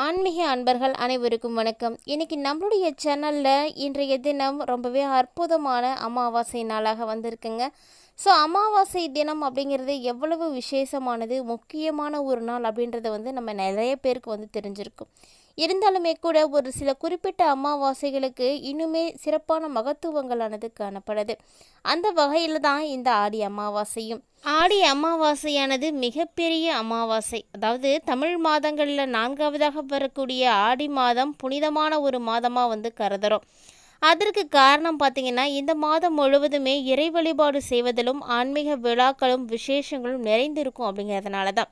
ஆன்மீக அன்பர்கள் அனைவருக்கும் வணக்கம். இன்னைக்கு நம்மளுடைய சேனலில் இன்றைய தினம் ரொம்பவே அற்புதமான அமாவாசை நாளாக வந்திருக்குங்க. ஸோ அமாவாசை தினம் அப்படிங்கிறது எவ்வளவு விசேஷமானது முக்கியமான ஒரு நாள் அப்படின்றத வந்து நம்ம நிறைய பேருக்கு வந்து தெரிஞ்சிருக்கும். இருந்தாலுமே கூட ஒரு சில குறிப்பிட்ட அமாவாசைகளுக்கு இன்னுமே சிறப்பான மகத்துவங்களானது காணப்படுது. அந்த வகையில் தான் இந்த ஆடி அமாவாசையும். ஆடி அமாவாசையானது மிகப்பெரிய அமாவாசை. அதாவது தமிழ் மாதங்களில் நான்காவதாக வரக்கூடிய ஆடி மாதம் புனிதமான ஒரு மாதமாக வந்து கருதுகிறோம் அதற்கு காரணம் பார்த்தீங்கன்னா இந்த மாதம் முழுவதுமே இறை வழிபாடு செய்வதிலும் ஆன்மீக விழாக்களும் விசேஷங்களும் நிறைந்திருக்கும் அப்படிங்கிறதுனால தான்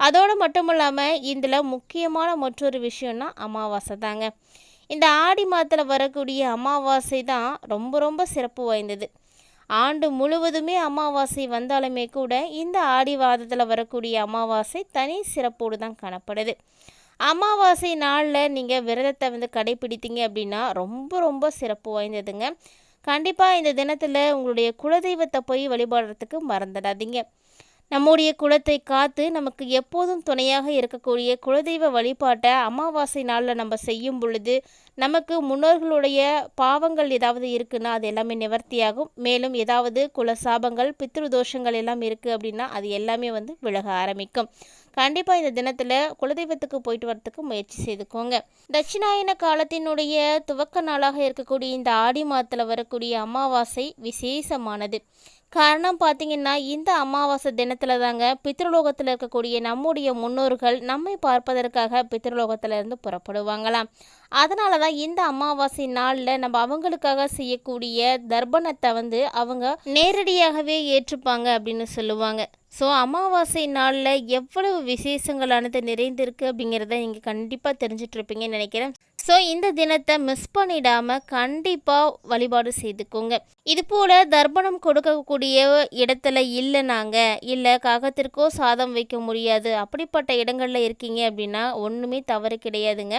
அதோடு மட்டும் இல்லாமல் இதில் முக்கியமான மற்றொரு விஷயம்னா அமாவாசை தாங்க. இந்த ஆடி மாதத்தில் வரக்கூடிய அமாவாசை தான் ரொம்ப ரொம்ப சிறப்பு வாய்ந்தது. ஆண்டு முழுவதுமே அமாவாசை வந்தாலுமே கூட இந்த ஆடி வாதத்தில் வரக்கூடிய அமாவாசை தனி சிறப்போடு தான் காணப்படுது. அமாவாசை நாளில் நீங்கள் விரதத்தை வந்து கடைப்பிடித்தீங்க அப்படின்னா ரொம்ப ரொம்ப சிறப்பு வாய்ந்ததுங்க. கண்டிப்பாக இந்த தினத்தில் உங்களுடைய குலதெய்வத்தை போய் வழிபாடுறதுக்கு மறந்துடாதீங்க. நம்முடைய குலத்தை காத்து நமக்கு எப்போதும் துணையாக இருக்கக்கூடிய குலதெய்வ வழிபாட்டை அமாவாசை நாளில் நம்ம செய்யும் பொழுது நமக்கு முன்னோர்களுடைய பாவங்கள் ஏதாவது இருக்குன்னா அது எல்லாமே நிவர்த்தியாகும். மேலும் ஏதாவது குல சாபங்கள் பித்ரு தோஷங்கள் எல்லாம் இருக்குது அப்படின்னா அது எல்லாமே வந்து விலக ஆரம்பிக்கும். கண்டிப்பாக இந்த தினத்தில் குலதெய்வத்துக்கு போயிட்டு வரத்துக்கு முயற்சி செய்துக்கோங்க. தட்சிணாயன காலத்தினுடைய துவக்க நாளாக இருக்கக்கூடிய இந்த ஆடி மாதத்தில் வரக்கூடிய அமாவாசை விசேஷமானது. காரணம் பார்த்தீங்கன்னா இந்த அமாவாசை தினத்தில் தாங்க பித்ருலோகத்தில் இருக்கக்கூடிய நம்முடைய முன்னோர்கள் நம்மை பார்ப்பதற்காக பித்ருலோகத்திலிருந்து புறப்படுவாங்களாம். அதனால தான் இந்த அமாவாசை நாளில் நம்ம அவங்களுக்காக செய்யக்கூடிய தர்ப்பணத்தை வந்து அவங்க நேரடியாகவே ஏற்றுப்பாங்க அப்படின்னு சொல்லுவாங்க. ஸோ அமாவாசை நாளில் எவ்வளவு விசேஷங்களானது நிறைந்திருக்கு அப்படிங்கிறத நீங்கள் கண்டிப்பாக தெரிஞ்சிட்ருப்பீங்கன்னு நினைக்கிறேன். ஸோ இந்த தினத்தை மிஸ் பண்ணிடாமல் கண்டிப்பாக வழிபாடு செய்துக்கோங்க. இது போல் தர்ப்பணம் கொடுக்கக்கூடிய இடத்துல இல்லை நாங்கள் இல்லை காகத்திற்கோ சாதம் வைக்க முடியாது அப்படிப்பட்ட இடங்களில் இருக்கீங்க அப்படின்னா ஒன்றுமே தவறு கிடையாதுங்க.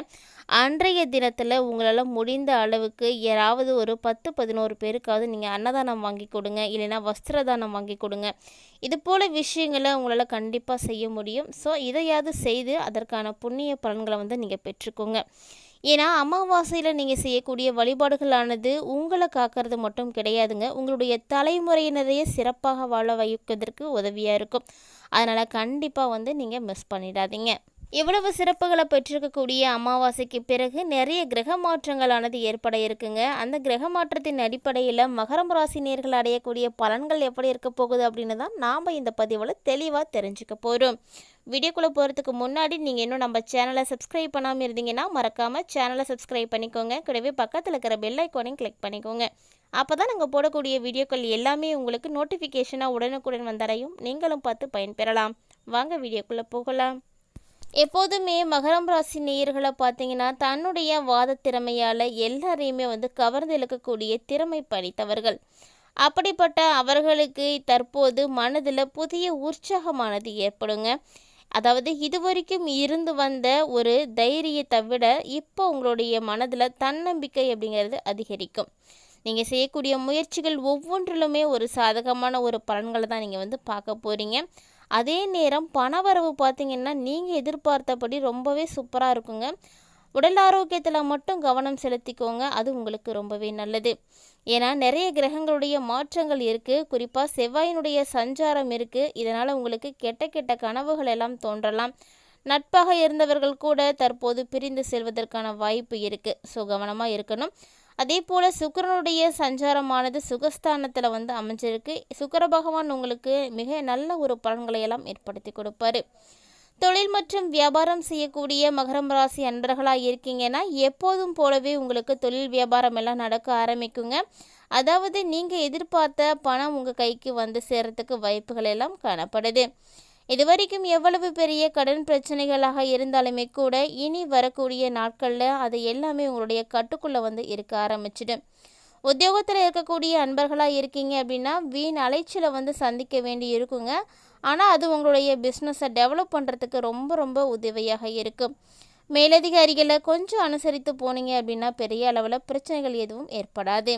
அன்றைய தினத்தில் உங்களால் முடிந்த அளவுக்கு யாராவது ஒரு பத்து பதினோரு பேருக்காவது நீங்கள் அன்னதானம் வாங்கி கொடுங்க இல்லைன்னா வஸ்திரதானம் வாங்கி கொடுங்க. இது போல் விஷயங்களை உங்களால் கண்டிப்பாக செய்ய முடியும். ஸோ இதையாவது செய்து அதற்கான புண்ணிய பலன்களை வந்து நீங்கள் பெற்றுக்கோங்க. ஏன்னா அமாவாசையில் நீங்கள் செய்யக்கூடிய வழிபாடுகளானது உங்களை காக்கிறது மட்டும் கிடையாதுங்க. உங்களுடைய தலைமுறையினரையே சிறப்பாக வாழ வைப்பதற்கு உதவியாக இருக்கும். அதனால் கண்டிப்பாக வந்து நீங்கள் மிஸ் பண்ணிடாதீங்க. இவ்வளவு சிறப்புகளை பெற்றிருக்கக்கூடிய அமாவாசைக்கு பிறகு நிறைய கிரக மாற்றங்களானது ஏற்பட இருக்குங்க. அந்த கிரக மாற்றத்தின் அடிப்படையில் மகரம் ராசி நேர்கள் அடையக்கூடிய பலன்கள் எப்படி இருக்க போகுது அப்படின்னு தான் நாம் இந்த பதிவில் தெளிவாக தெரிஞ்சுக்க போகிறோம் வீடியோக்குள்ளே போகிறதுக்கு முன்னாடி நீங்கள் இன்னும் நம்ம சேனலை சப்ஸ்கிரைப் பண்ணாமல் இருந்தீங்கன்னா மறக்காமல் சேனலை சப்ஸ்கிரைப் பண்ணிக்கோங்க. கூடவே பக்கத்தில் இருக்கிற பெல் ஐக்கானையும் கிளிக் பண்ணிக்கோங்க. அப்போ தான் நாங்கள் போடக்கூடிய வீடியோக்கள் எல்லாமே உங்களுக்கு நோட்டிஃபிகேஷனாக உடனுக்குடன் வந்தடையும். நீங்களும் பார்த்து பயன்பெறலாம். வாங்க வீடியோக்குள்ளே போகலாம். எப்போதுமே மகரம் ராசி நேயர்களை பார்த்தீங்கன்னா தன்னுடைய வாத திறமையால் எல்லாரையுமே வந்து கவர்ந்து இழுக்கக்கூடிய திறமை படைத்தவர்கள். அப்படிப்பட்ட அவர்களுக்கு தற்போது மனதில் புதிய உற்சாகமானது ஏற்படுங்க. அதாவது இதுவரைக்கும் இருந்து வந்த ஒரு தைரியத்தை விட இப்போ உங்களுடைய மனதில் தன்னம்பிக்கை அப்படிங்கிறது அதிகரிக்கும். நீங்கள் செய்யக்கூடிய முயற்சிகள் ஒவ்வொன்றிலுமே ஒரு சாதகமான ஒரு பலன்களை தான் நீங்கள் வந்து பார்க்க போகிறீங்க அதே நேரம் பணவரவு பார்த்திங்கன்னா நீங்கள் எதிர்பார்த்தபடி ரொம்பவே சூப்பராக இருக்குங்க. உடல் ஆரோக்கியத்தில் மட்டும் கவனம் செலுத்திக்கோங்க. அது உங்களுக்கு ரொம்பவே நல்லது. ஏன்னா நிறைய கிரகங்களுடைய மாற்றங்கள் இருக்குது குறிப்பாக செவ்வாயினுடைய சஞ்சாரம் இருக்குது இதனால் உங்களுக்கு கெட்ட கெட்ட கனவுகள் எல்லாம் தோன்றலாம். நட்பாக இருந்தவர்கள் கூட தற்போது பிரிந்து செல்வதற்கான வாய்ப்பு இருக்குது ஸோ கவனமாக இருக்கணும். அதே போல் சுக்கரனுடைய சஞ்சாரமானது சுகஸ்தானத்தில் வந்து அமைஞ்சிருக்கு. சுக்கர பகவான் உங்களுக்கு மிக நல்ல ஒரு பலன்களை எல்லாம் ஏற்படுத்தி கொடுப்பாரு. தொழில் மற்றும் வியாபாரம் செய்யக்கூடிய மகரம் ராசி அன்பர்களாக இருக்கீங்கன்னா எப்போதும் போலவே உங்களுக்கு தொழில் வியாபாரம் எல்லாம் நடக்க ஆரம்பிக்குங்க. அதாவது நீங்கள் எதிர்பார்த்த பணம் உங்கள் கைக்கு வந்து சேர்கிறதுக்கு வாய்ப்புகள் எல்லாம் காணப்படுது. இதுவரைக்கும் எவ்வளவு பெரிய கடன் பிரச்சனைகளாக இருந்தாலுமே கூட இனி வரக்கூடிய நாட்களில் அது எல்லாமே உங்களுடைய கட்டுக்குள்ளே வந்து இருக்க ஆரம்பிச்சிடும். உத்தியோகத்தில் இருக்கக்கூடிய அன்பர்களாக இருக்கீங்க அப்படின்னா வீண் அலைச்சலை வந்து சந்திக்க வேண்டி இருக்குங்க. ஆனால் அது உங்களுடைய பிஸ்னஸை டெவலப் பண்ணுறதுக்கு ரொம்ப ரொம்ப உதவியாக இருக்கும். மேலதிகாரிகளை கொஞ்சம் அனுசரித்து போனீங்க அப்படின்னா பெரிய அளவில் பிரச்சனைகள் எதுவும் ஏற்படாது.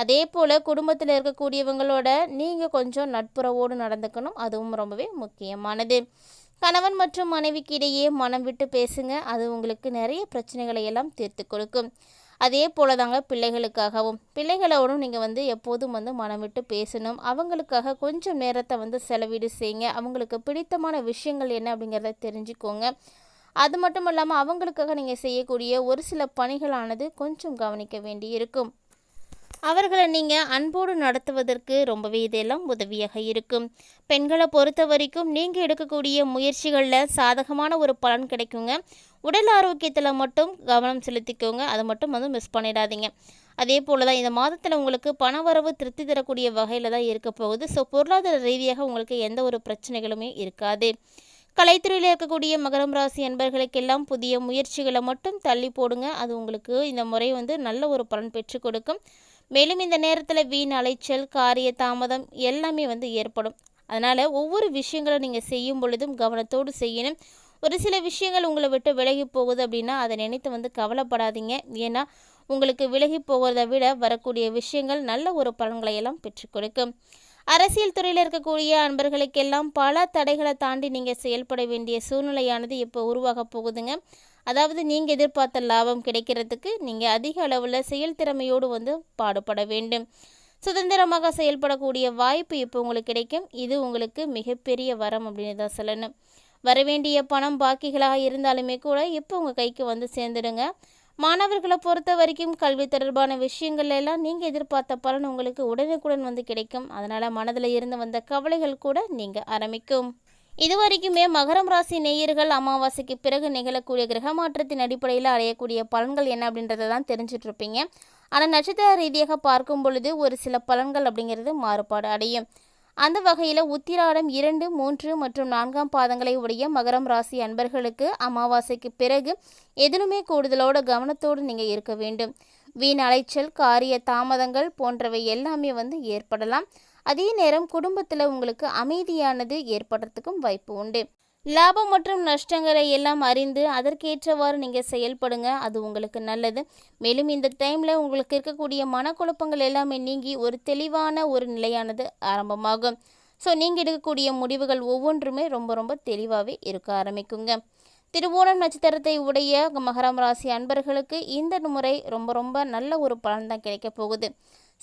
அதே போல் குடும்பத்தில் இருக்கக்கூடியவங்களோட நீங்கள் கொஞ்சம் நட்புறவோடு நடந்துக்கணும். அதுவும் ரொம்பவே முக்கியமானது. கணவன் மற்றும் மனைவிக்கு இடையே மனம் விட்டு பேசுங்க. அது உங்களுக்கு நிறைய பிரச்சனைகளை எல்லாம் தீர்த்து கொடுக்கும். அதே போல தாங்க பிள்ளைகளுக்காகவும். பிள்ளைகளோடும் நீங்கள் வந்து எப்போதும் வந்து மனம் விட்டு பேசணும். அவங்களுக்காக கொஞ்சம் நேரத்தை வந்து செலவீடு செய்யுங்க. அவங்களுக்கு பிடித்தமான விஷயங்கள் என்ன அப்படிங்கிறத தெரிஞ்சுக்கோங்க. அது மட்டும் இல்லாமல் அவங்களுக்காக நீங்கள் செய்யக்கூடிய ஒரு சில பணிகளானது கொஞ்சம் கவனிக்க வேண்டி இருக்கும் அவர்களை நீங்கள் அன்போடு நடத்துவதற்கு ரொம்பவே இதெல்லாம் உதவியாக இருக்கும். பெண்களை பொறுத்த வரைக்கும் நீங்கள் எடுக்கக்கூடிய முயற்சிகளில் சாதகமான ஒரு பலன் கிடைக்குங்க. உடல் ஆரோக்கியத்தில் மட்டும் கவனம் செலுத்திக்கோங்க. அதை மட்டும் வந்து மிஸ் பண்ணிடாதீங்க. அதே போல் தான் இந்த மாதத்தில் உங்களுக்கு பணவரவு திருப்தி தரக்கூடிய வகையில் தான் இருக்க போகுது. ஸோ பொருளாதார ரீதியாக உங்களுக்கு எந்த ஒரு பிரச்சனைகளுமே இருக்காது. கலைத்துறையில் இருக்கக்கூடிய மகரம் ராசி என்பர்களுக்கெல்லாம் புதிய முயற்சிகளை மட்டும் தள்ளி போடுங்க. அது உங்களுக்கு இந்த முறை வந்து நல்ல ஒரு பலன் பெற்றுக் கொடுக்கும். மேலும் இந்த நேரத்தில் வீண் அலைச்சல் காரிய தாமதம் எல்லாமே வந்து ஏற்படும். அதனால் ஒவ்வொரு விஷயங்களும் நீங்கள் செய்யும் பொழுதும் கவனத்தோடு செய்யணும். ஒரு சில விஷயங்கள் உங்களை விட்டு விலகி போகுது அப்படின்னா அதை நினைத்து வந்து கவலைப்படாதீங்க. ஏன்னா உங்களுக்கு விலகி போகிறத விட வரக்கூடிய விஷயங்கள் நல்ல ஒரு பலன்களை எல்லாம் பெற்றுக் கொடுக்கும். அரசியல் துறையில் இருக்கக்கூடிய அன்பர்களுக்கெல்லாம் பல தடைகளை தாண்டி நீங்கள் செயல்பட வேண்டிய சூழ்நிலையானது இப்போ உருவாக போகுதுங்க. அதாவது நீங்கள் எதிர்பார்த்த லாபம் கிடைக்கிறதுக்கு நீங்கள் அதிக அளவில் செயல் திறமையோடு வந்து பாடுபட வேண்டும். சுதந்திரமாக செயல்படக்கூடிய வாய்ப்பு இப்போ உங்களுக்கு கிடைக்கும். இது உங்களுக்கு மிகப்பெரிய வரம் அப்படின்னு தான் சொல்லணும். வரவேண்டிய பணம் பாக்கிகளாக இருந்தாலுமே கூட இப்போ உங்கள் கைக்கு வந்து சேர்ந்துடுங்க. மாணவர்களை பொறுத்த வரைக்கும் கல்வி தொடர்பான விஷயங்கள் எல்லாம் நீங்கள் எதிர்பார்த்த பலன் உங்களுக்கு உடனுக்குடன் வந்து கிடைக்கும். அதனால் மனதில் இருந்து வந்த கவலைகள் கூட நீங்கள் ஆரம்பிக்கும். இதுவரைக்குமே மகரம் ராசி நேயர்கள் அமாவாசைக்கு பிறகு நிகழக்கூடிய கிரக மாற்றத்தின் அடிப்படையில் அடையக்கூடிய பலன்கள் என்ன அப்படின்றத தான் தெரிஞ்சிட்ருப்பீங்க ஆனால் நட்சத்திர ரீதியாக பார்க்கும் பொழுது ஒரு சில பலன்கள் அப்படிங்கிறது மாறுபாடு அடையும். அந்த வகையில் உத்திராடம் இரண்டு மூன்று மற்றும் நான்காம் பாதங்களை உடைய மகரம் ராசி அன்பர்களுக்கு அமாவாசைக்கு பிறகு எதிலுமே கூடுதலோட கவனத்தோடு நீங்கள் இருக்க வேண்டும். வீண் அலைச்சல் காரிய தாமதங்கள் போன்றவை எல்லாமே வந்து ஏற்படலாம். அதே நேரம் குடும்பத்தில் உங்களுக்கு அமைதியானது ஏற்படுறதுக்கும் வாய்ப்பு உண்டு. லாபம் மற்றும் நஷ்டங்களை எல்லாம் அறிந்து அதற்கேற்றவாறு நீங்கள் செயல்படுங்க அது உங்களுக்கு நல்லது. மேலும் இந்த டைமில் உங்களுக்கு இருக்கக்கூடிய மனக்குழப்பங்கள் எல்லாமே நீங்கி ஒரு தெளிவான ஒரு நிலையானது ஆரம்பமாகும். ஸோ நீங்கள் எடுக்கக்கூடிய முடிவுகள் ஒவ்வொன்றுமே ரொம்ப ரொம்ப தெளிவாகவே இருக்க ஆரம்பிக்குங்க. திருவோணம் நட்சத்திரத்தை உடைய மகரம் ராசி அன்பர்களுக்கு இந்த முறை ரொம்ப ரொம்ப நல்ல ஒரு பலன் தான் கிடைக்க போகுது.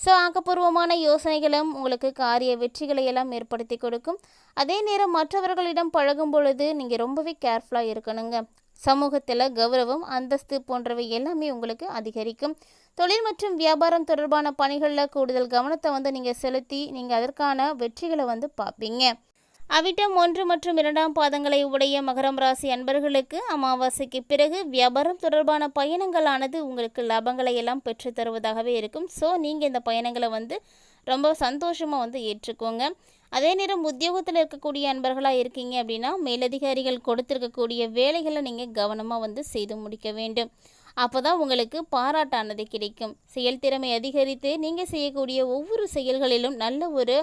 ஸோ ஆக்கப்பூர்வமான யோசனைகளும் உங்களுக்கு காரிய வெற்றிகளை எல்லாம் ஏற்படுத்தி கொடுக்கும். அதே நேரம் மற்றவர்களிடம் பழகும் பொழுது நீங்கள் ரொம்பவே கேர்ஃபுல்லாக இருக்கணுங்க. சமூகத்தில் கௌரவம் அந்தஸ்து போன்றவை எல்லாமே உங்களுக்கு அதிகரிக்கும். தொழில் மற்றும் வியாபாரம் தொடர்பான பணிகளில் கூடுதல் கவனத்தை வந்து நீங்கள் செலுத்தி நீங்கள் அதற்கான வெற்றிகளை வந்து பார்ப்பீங்க. அவிட்டம் ஒன்று மற்றும் இரண்டாம் பாதங்களை உடைய மகரம் ராசி அன்பர்களுக்கு அமாவாசைக்கு பிறகு வியாபாரம் தொடர்பான பயணங்களானது உங்களுக்கு லாபங்களை எல்லாம் பெற்று தருவதாகவே இருக்கும். ஸோ நீங்கள் இந்த பயணங்களை வந்து ரொம்ப சந்தோஷமாக வந்து ஏற்றுக்கோங்க. அதே நேரம் உத்தியோகத்தில் இருக்கக்கூடிய அன்பர்களாக இருக்கீங்க அப்படின்னா மேலதிகாரிகள் கொடுத்துருக்கக்கூடிய வேலைகளை நீங்கள் கவனமாக வந்து செய்து முடிக்க வேண்டும். அப்போ தான் உங்களுக்கு பாராட்டானது கிடைக்கும். செயல்திறமை அதிகரித்து நீங்கள் செய்யக்கூடிய ஒவ்வொரு செயல்களிலும் நல்ல ஒரு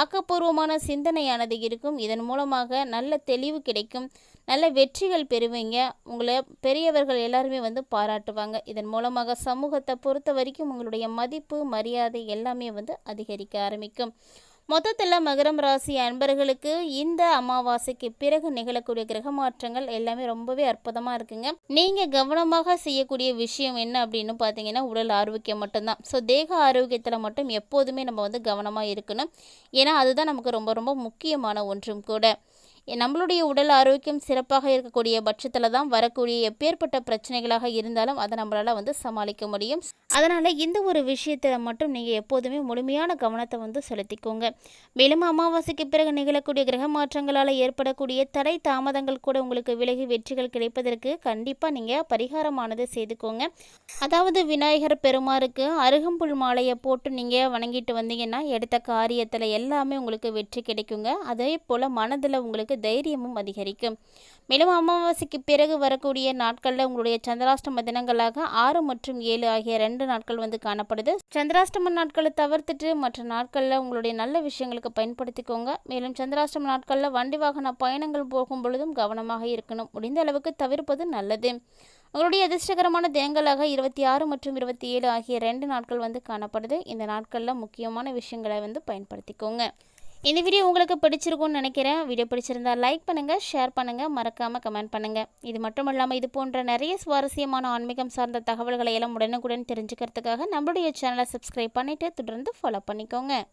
ஆக்கப்பூர்வமான சிந்தனையானது இருக்கும். இதன் மூலமாக நல்ல தெளிவு கிடைக்கும். நல்ல வெற்றிகள் பெறுவீங்க. உங்களை பெரியவர்கள் எல்லாருமே வந்து பாராட்டுவாங்க. இதன் மூலமாக சமூகத்தை பொறுத்த வரைக்கும் உங்களுடைய மதிப்பு மரியாதை எல்லாமே வந்து அதிகரிக்க ஆரம்பிக்கும். மொத்தத்தில் மகரம் ராசி அன்பர்களுக்கு இந்த அமாவாசைக்கு பிறகு நிகழக்கூடிய கிரக மாற்றங்கள் எல்லாமே ரொம்பவே அற்புதமாக இருக்குங்க. நீங்கள் கவனமாக செய்யக்கூடிய விஷயம் என்ன அப்படின்னு பார்த்தீங்கன்னா உடல் ஆரோக்கியம் மட்டும்தான். ஸோ தேக ஆரோக்கியத்தில் மட்டும் எப்போதுமே நம்ம வந்து கவனமாக இருக்கணும். ஏன்னா அதுதான் நமக்கு ரொம்ப ரொம்ப முக்கியமான ஒன்றும் கூட. நம்மளுடைய உடல் ஆரோக்கியம் சிறப்பாக இருக்கக்கூடிய பட்சத்தில் தான் வரக்கூடிய எப்பேற்பட்ட பிரச்சனைகளாக இருந்தாலும் அதை நம்மளால் வந்து சமாளிக்க முடியும். அதனால் இந்த ஒரு விஷயத்தில் மட்டும் நீங்கள் எப்போதுமே முழுமையான கவனத்தை வந்து செலுத்திக்கோங்க. மேலும் அமாவாசைக்கு பிறகு நிகழக்கூடிய கிரக மாற்றங்களால் ஏற்படக்கூடிய தடை தாமதங்கள் கூட உங்களுக்கு விலகி வெற்றிகள் கிடைப்பதற்கு கண்டிப்பாக நீங்கள் பரிகாரமானது செய்துக்கோங்க. அதாவது விநாயகர் பெருமாருக்கு அருகம்புல் மாலையை போட்டு நீங்கள் வணங்கிட்டு வந்தீங்கன்னா எடுத்த காரியத்தில் எல்லாமே உங்களுக்கு வெற்றி கிடைக்குங்க. அதே போல் மனதில் உங்களுக்கு உங்களுக்கு தைரியமும் அதிகரிக்கும். மேலும் அமாவாசைக்கு பிறகு வரக்கூடிய நாட்களில் உங்களுடைய சந்திராஷ்டம தினங்களாக ஆறு மற்றும் ஏழு ஆகிய ரெண்டு நாட்கள் வந்து காணப்படுது. சந்திராஷ்டம நாட்களை தவிர்த்துட்டு மற்ற நாட்களில் உங்களுடைய நல்ல விஷயங்களுக்கு பயன்படுத்திக்கோங்க. மேலும் சந்திராஷ்டம நாட்களில் வண்டி வாகன பயணங்கள் போகும் பொழுதும் கவனமாக இருக்கணும். முடிந்த அளவுக்கு தவிர்ப்பது நல்லது. உங்களுடைய அதிர்ஷ்டகரமான தினங்களாக இருபத்தி ஆறு மற்றும் இருபத்தி ஏழு ஆகிய ரெண்டு நாட்கள் வந்து காணப்படுது. இந்த நாட்களில் முக்கியமான விஷயங்களை வந்து பயன்படுத்திக்கோங்க. இந்த வீடியோ உங்களுக்கு பிடிச்சிருக்கும்னு நினைக்கிறேன். வீடியோ பிடிச்சிருந்தா லைக் பண்ணுங்கள் ஷேர் பண்ணுங்கள் மறக்காமல் கமெண்ட் பண்ணுங்கள் இது மட்டும் இல்லாமல் இது போன்ற நிறைய சுவாரஸ்யமான ஆன்மீகம் சார்ந்த தகவல்களை எல்லாம் உடனுக்குடன் தெரிஞ்சுக்கிறதுக்காக நம்மளுடைய சேனலை சப்ஸ்கிரைப் பண்ணிவிட்டு தொடர்ந்து ஃபாலோ பண்ணிக்கோங்க.